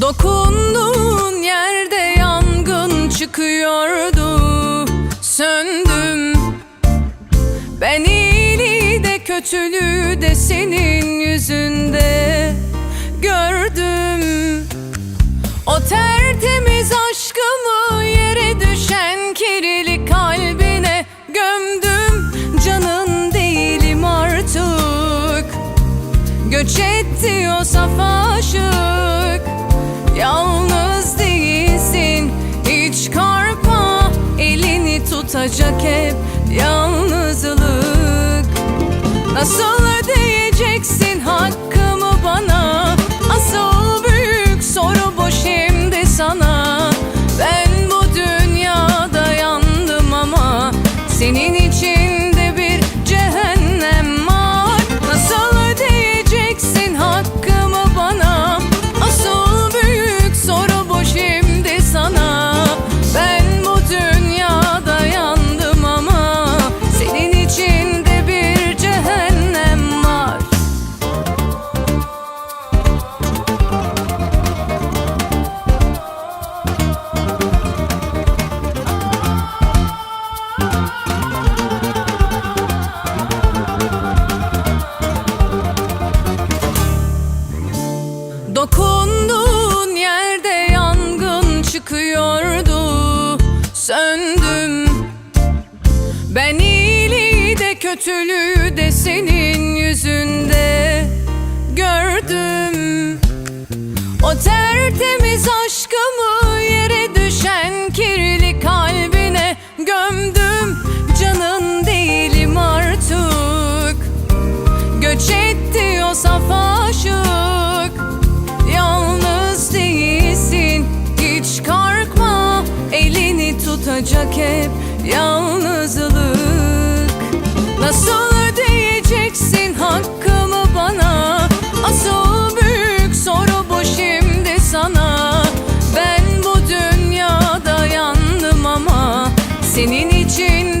Dokunduğun yerde yangın çıkıyordu. Söndüm. Ben iyiliği de kötülüğü de senin yüzünde gördüm. O tertemiz aşkımı yere düşen kirli kalbine gömdüm. Canın değilim artık. Göç etti o saf aşık Tutacak hep yalnızlık. Nasıl yangın çıkıyordu Söndüm. Ben iyiliği de kötülüğü de senin yüzünde gördüm. O tertemiz aşkımı Olacak hep yalnızlık. Nasıl olur diyeceksin hakkımı bana? Asıl büyük soru bu şimdi sana. Ben bu dünyada yandım ama Senin için